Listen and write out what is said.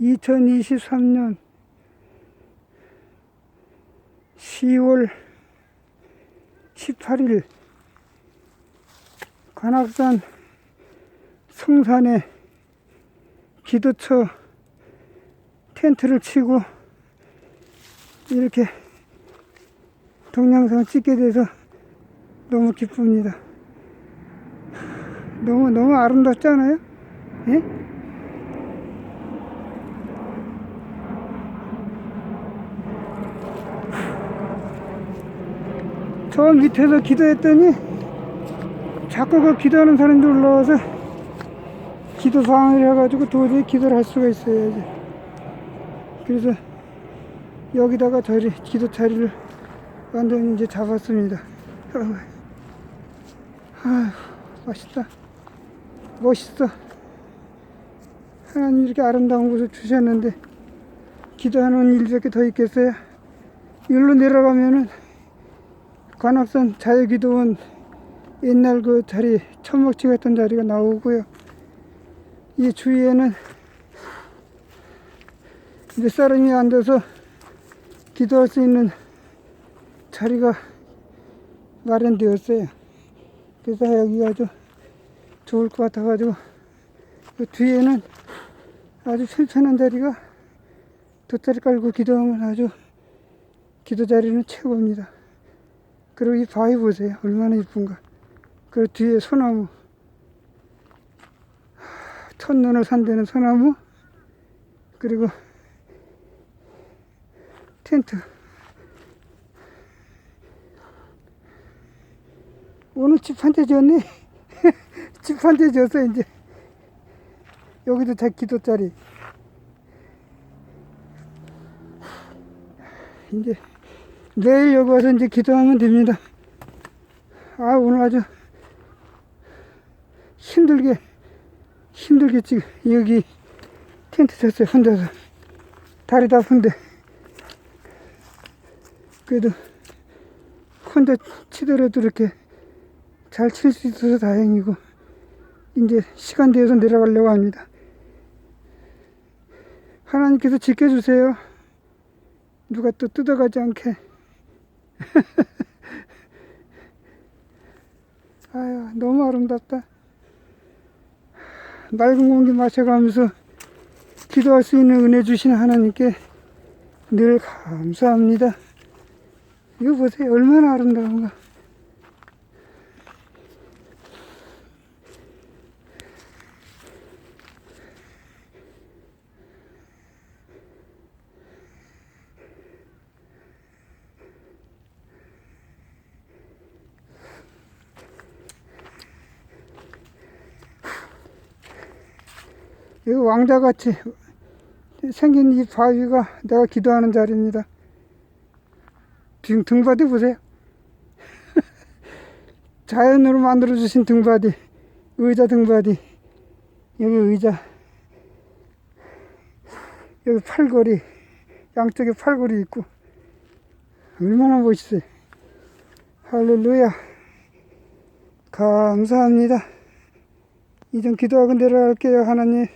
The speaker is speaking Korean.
2023년 10월 18일 관악산 성산에 기도처 텐트를 치고 이렇게 동영상 찍게 돼서 너무 기쁩니다. 너무 너무 아름답지 않아요? 예? 저 밑에서 기도했더니 자꾸 그 기도하는 사람들 올라와서 기도 방해를 해가지고 도저히 기도를 할 수가 있어야지. 그래서 여기다가 자리, 기도 자리를 완전히 이제 잡았습니다. 아휴, 맛있다. 멋있어. 하나님 이렇게 아름다운 곳을 주셨는데 기도하는 일밖에 더 있겠어요? 일로 내려가면은 관악산 자유기도원 옛날 그 자리 천막치 같은 자리가 나오고요. 이 주위에는 몇 사람이 앉아서 기도할 수 있는 자리가 마련되었어요. 그래서 여기가 아주 좋을 것 같아가지고 그 뒤에는 아주 편편한 자리가 돗자리 깔고 기도하면 아주 기도 자리는 최고입니다. 그리고 이 바위 보세요. 얼마나 이쁜가. 그 뒤에 소나무. 첫눈을 산다는 소나무. 그리고 텐트. 오늘 집 한대 졌네. 집 한대 졌어, 이제. 여기도 다 기도자리. 이제 내일 여기 와서 이제 기도하면 됩니다. 아, 오늘 아주 힘들게, 힘들게 지금 여기 텐트 쳤어요, 혼자서. 다리 다 아픈데. 그래도 혼자 치더라도 이렇게 잘 칠 수 있어서 다행이고, 이제 시간 되어서 내려가려고 합니다. 하나님께서 지켜주세요. 누가 또 뜯어가지 않게. 아유, 너무 아름답다. 맑은 공기 마셔가면서 기도할 수 있는 은혜 주신 하나님께 늘 감사합니다. 이거 보세요. 얼마나 아름다운가. 이거 왕자같이 생긴 이 바위가 내가 기도하는 자리입니다. 등, 등바디 보세요. 자연으로 만들어주신 등바디, 의자 등바디, 여기 의자, 여기 팔걸이, 양쪽에 팔걸이 있고, 얼마나 멋있어요. 할렐루야. 감사합니다. 이전 기도하고 내려갈게요, 하나님.